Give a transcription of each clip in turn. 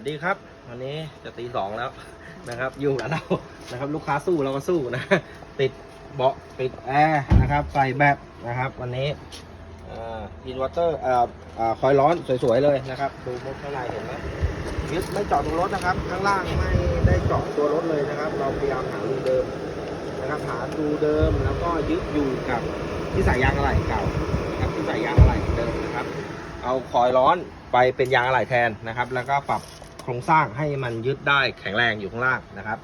สวัสดีครับวันนี้จะตีสองแล้วนะครับอยู่กับเรานะครับ ลูกค้าสู้เราก็สู้นะ ติดเบาะติดแอร์นะครับ ใส่แบบนะครับ วันนี้อินเวอร์เตอร์คอยร้อนสวยๆเลยนะครับ ดูมุดข้างในเห็นไหมยึดไม่เจาะตรงรถนะครับ ข้างล่างไม่ได้เจาะตัวรถเลยนะครับ เราพยายามหารูเดิมนะครับหารูเดิมแล้วก็ยึดอยู่กับที่ใส่ยางอะไหล่เก่านะครับที่ใส่ยางอะไหล่เดิมนะครับ เอาคอยร้อนไปเป็นยางอะไหล่แทนนะครับ แล้วก็ปรับ รงสร้างให้มันยึดได้แข็งแรงอยู่ข้างล่างนะครับ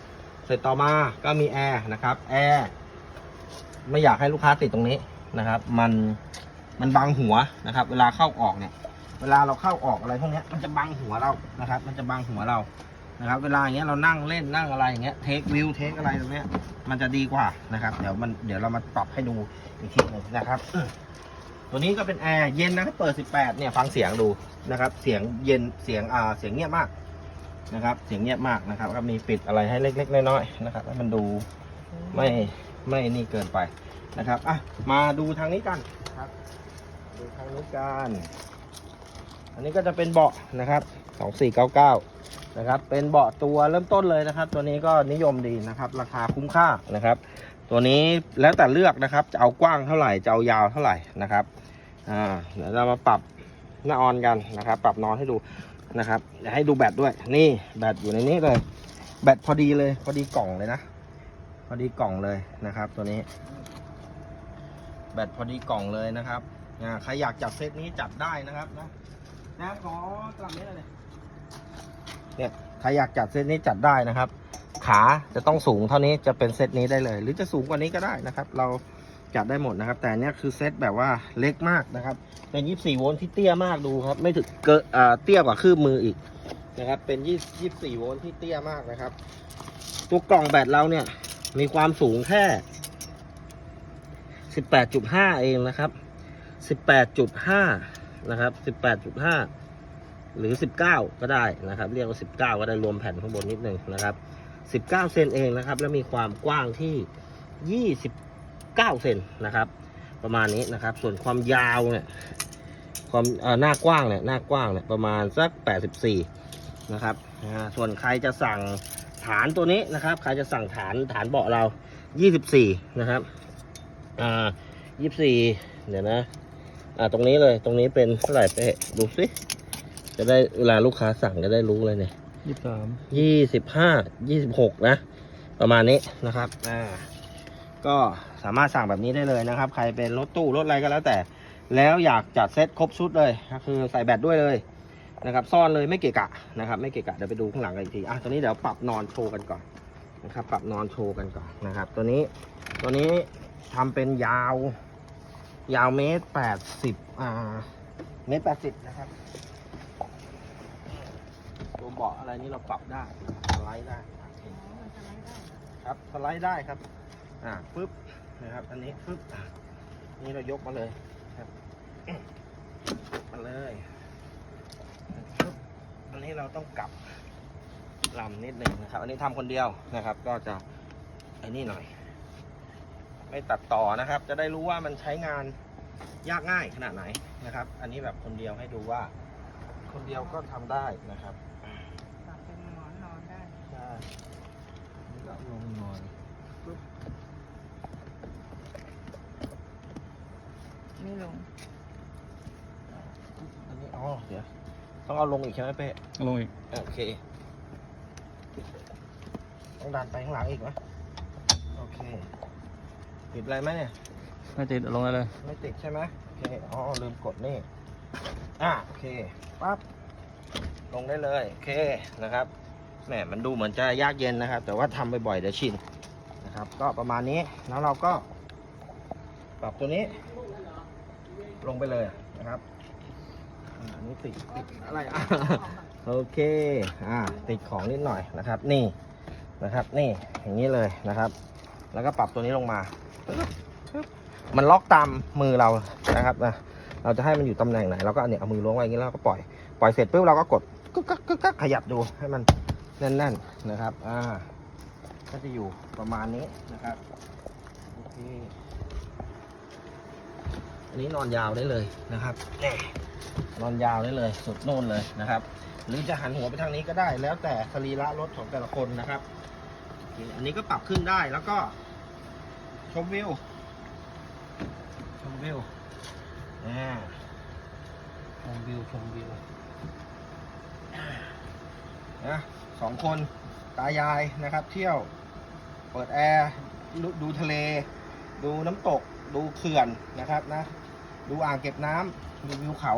เสร็จต่อมาก็มีแอร์นะครับแอร์ไม่อยากให้ลูกค้าติดตรงนี้นะครับ มันมันบังหัวนะครับ เวลาเข้าออกเนี่ย เวลาเราเข้าออกอะไรพวกนี้มันจะบังหัวเรานะครับ มันจะบังหัวเรานะครับ เวลาอย่างเงี้ยเรานั่งเล่นนั่งอะไรอย่างเงี้ยเทควิวเทคอะไรตรงเนี้ย มันจะดีกว่านะครับ เดี๋ยวมันเดี๋ยวเรามาปรับให้ดูอีกทีหนึ่งนะครับตัวนี้ก็เป็นแอร์เย็นนะครับเปิด 18 เนี่ยฟังเสียงดูนะครับ เสียงเย็นเสียงอ่าเสียงเงียบมาก นะครับ เสียงเงียบมากนะครับก็มีปิดอะไรให้เล็ก ๆ น้อยๆนะครับให้มันดูไม่ไม่นี่เกินไปนะครับอะมาดูทางนี้กันครับ ดูทางนี้กันอันนี้ก็จะเป็นเบาะนะครับ 2499 นะครับ เป็นเบาะตัวเริ่มต้นเลยนะครับ ตัวนี้ก็นิยมดีนะครับ ราคาคุ้มค่านะครับ ตัวนี้แล้วแต่เลือกนะครับ จะเอากว้างเท่าไหร่ จะเอายาวเท่าไหร่นะครับ อ่า เดี๋ยวเรามาปรับหน้าออนกันนะครับ ปรับนอนให้ดู นะครับเดี๋ยวให้ดูแบตด้วย นี่แบตอยู่ในนี้เลย แบตพอดีเลย พอดีกล่องเลยนะ พอดีกล่องเลยนะครับ ตัวนี้ แบตพอดีกล่องเลยนะครับใครอยากจัดเซตนี้จัดได้นะครับนะนะขอกลับนี้เลยเนี่ยใครอยากจัดเซตนี้จัดได้นะครับ ขาจะต้องสูงเท่านี้จะเป็นเซตนี้ได้เลย หรือจะสูงกว่านี้ก็ได้นะครับ เรา จัดได้หมดนะครับ แต่เนี้ยคือเซตแบบว่าเล็กมากนะครับ เป็น 24 โวลต์ที่เตี้ยมากดูครับ ไม่ถึงเกินอ่าเตี้ยกว่าคืบมืออีกนะครับ เป็น 24 โวลต์ที่เตี้ยมากนะครับ ตัวกล่องแบตเราเนี่ย มีความสูงแค่ 18.5 เองนะครับ 18.5 นะครับ 18.5 หรือ 19 ก็ได้นะครับ เรียกว่า 19 ก็ได้รวมแผ่นข้างบนนิดนึงนะครับ 19 เซนเองนะครับ แล้วมีความกว้างที่ 29เซนนะครับ ประมาณนี้นะครับ ส่วนความยาวเนี่ยความเอ่อหน้ากว้างเนี่ยหน้ากว้างเนี่ยประมาณสัก 84 นะครับอ่าส่วนใครจะสั่งฐานตัวนี้นะครับ ใครจะสั่งฐานฐานเบาะเรา 24 นะครับอ่า24 เดี๋ยวนะอ่าตรงนี้เลยตรงนี้เป็นเท่าไหร่เป๊ะดูสิจะได้เวลาลูกค้าสั่งจะได้รู้เลยเนี่ยยี่สิบสามยี่สิบห้ายี่สิบหกนะ ประมาณนี้นะครับอ่า ก็สามารถสั่งแบบนี้ได้เลยนะครับ ใครเป็นรถตู้รถอะไรก็แล้วแต่ แล้วอยากจัดเซ็ตครบชุดเลยก็คือใส่แบตด้วยเลยนะครับ ซ่อนเลยไม่เกะกะนะครับ ไม่เกะกะเดี๋ยวไปดูข้างหลังกันอีกทีอะตัวนี้เดี๋ยวปรับนอนโชว์กันก่อนนะครับ ปรับนอนโชว์กันก่อนนะครับ ตัวนี้ตัวนี้ทำเป็นยาว ยาวเมตรแปดสิบอ่าเมตรแปดสิบนะครับตัวเบาะอะไรนี้เราปรับได้สไลด์ได้ครับสไลด์ได้ครับ อ่าปึ๊บนะครับ อันนี้ปึ๊บอะนี่เรายกมาเลยครับมาเลยปึ๊บอันนี้เราต้องกลับลำนิดหนึ่งนะครับ อันนี้ทำคนเดียวนะครับ ก็จะไอ้นี่หน่อย ไม่ตัดต่อนะครับ จะได้รู้ว่ามันใช้งานยากง่ายขนาดไหนนะครับ อันนี้แบบคนเดียวให้ดูว่า คนเดียวก็ทำได้นะครับปรับเป็นหมอนนอนได้ใช่นี่ก็ลงหน่อยปึ๊บ ไม่ลงปึ๊บอันนี้อ๋อเดี๋ยวต้องเอาลงอีกใช่ไหมเป้ลงอีกโอเคต้องดันไปข้างหลังอีกไหมโอเคติดอะไรไหมเนี่ยไม่ติดลงได้เลยไม่ติดใช่ไหมโอเคอ๋อลืมกดนี่อะโอเคปั๊บลงได้เลยโอเคนะครับแหมมันดูเหมือนจะยากเย็นนะครับ แต่ว่าทำบ่อยๆเดี๋ยวชินนะครับ ก็ประมาณนี้แล้วเราก็ปรับตัวนี้ ลงไปเลยนะครับอ่าอันนี้ติดติดอะไรอะโอเคอ่าติดของนิดหน่อยนะครับ นี่นะครับ นี่อย่างนี้เลยนะครับ แล้วก็ปรับตัวนี้ลงมา มันล็อกตามมือเรานะครับนะเราจะให้มันอยู่ตำแหน่งไหนเราก็เนี่ยเอามือล้วงไว้อย่างนี้แล้วก็ปล่อยปล่อยเสร็จปุ๊บเราก็กดกึกกักกึกกักขยับดูให้มันแน่นๆนะครับอ่าก็จะอยู่ประมาณนี้นะครับโอเค อันนี้นอนยาวได้เลยนะครับแน่นอนยาวได้เลยสุดนู่นเลยนะครับ หรือจะหันหัวไปทางนี้ก็ได้ แล้วแต่สรีระรถของแต่ละคนนะครับ อันนี้ก็ปรับขึ้นได้แล้วก็ ชมวิวชมวิวอ่าชมวิวชมวิวนะสองคนตายายนะครับ เที่ยว เปิดแอร์ดูดูทะเล ดูน้ำตกดูเขื่อนนะครับนะ ดูอ่างเก็บน้ำดูวิวเขา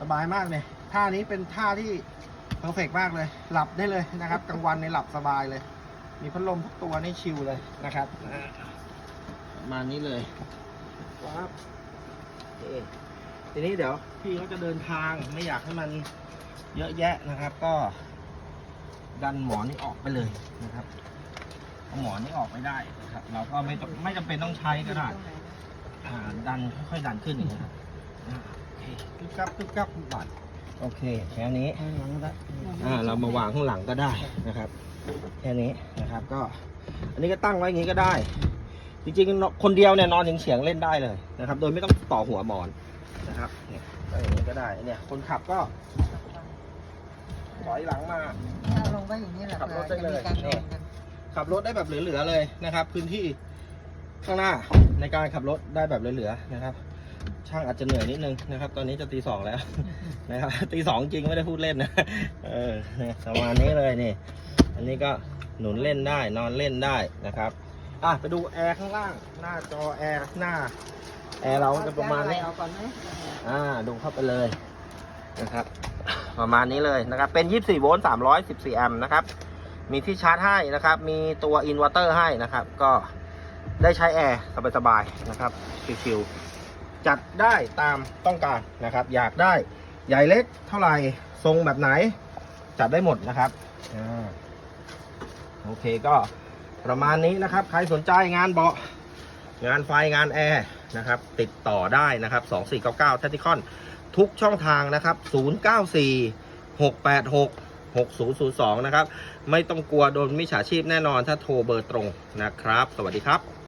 สบายมากเลยท่านี้เป็นท่าที่เพอร์เฟกมากเลย หลับได้เลยนะครับกลางวันในหลับสบายเลย มีพัดลมทุกตัวนี่ชิลเลยนะครับอ่าประมานี้เลยครับโอเคทีนี้เดี๋ยวพี่เขาจะเดินทางไม่อยากให้มันเยอะแยะนะครับ ก็ ดันหมอนนี่ออกไปเลยนะครับเอาหมอนนี่ออกไม่ได้นะครับ เราก็ไม่ไม่จำเป็นต้องใช้ก็ได้ อ่าดันค่อยๆดันขึ้นอย่างนี้ครับอ่าโอเคกึบกับกึบกับบัดโอเคแค่นี้ ข้างหลังก็อ่าเรามาวางข้างหลังก็ได้นะครับ แค่นี้นะครับก็ อันนี้ก็ตั้งไว้อย่างนี้ก็ได้ จริงๆคนเดียวเนี่ยนอนเฉียงๆเล่นได้เลยนะครับ โดยไม่ต้องต่อหัวหมอนนะครับเนี่ยก็อย่างนี้ก็ได้เนี่ย คนขับก็ถอยหลังมา ถ้าลงก็อย่างนี้แหละขับรถได้เลยจะมีการนอนกันขับรถได้แบบเหลือๆเลยนะครับ พื้นที่ ข้างหน้าในการขับรถได้แบบเหลือๆนะครับ ช่างอาจจะเหนื่อยนิดนึงนะครับ ตอนนี้จะตีสองแล้วนะครับตีสองจริงไม่ได้พูดเล่นนะเออเนี่ยประมาณนี้เลยนี่ อันนี้ก็หนุนเล่นได้นอนเล่นได้นะครับอะไปดูแอร์ข้างล่าง หน้าจอแอร์หน้า แอร์เราจะประมาณนี้เอาก่อนไหมอ่าดูเข้าไปเลยนะครับ ประมาณนี้เลยนะครับ เป็น 24 โวลต์ 314 แอมป์นะครับ มีที่ชาร์จให้นะครับ มีตัวอินเวอร์เตอร์ให้นะครับ ก็ ได้ใช้แอร์สบายๆนะครับชิวๆจัดได้ตามต้องการนะครับ อยากได้ใหญ่เล็กเท่าไหร่ทรงแบบไหน จัดได้หมดนะครับอ่าโอเคก็ประมาณนี้นะครับ ใครสนใจงานเบาะงานไฟงานแอร์นะครับ ติดต่อได้นะครับ 2499 t a t i c o n ทุกช่องทางนะครับ 094 686 6002 นะครับ ไม่ต้องกลัวโดนมิจฉาชีพแน่นอนถ้าโทรเบอร์ตรงนะครับ สวัสดีครับ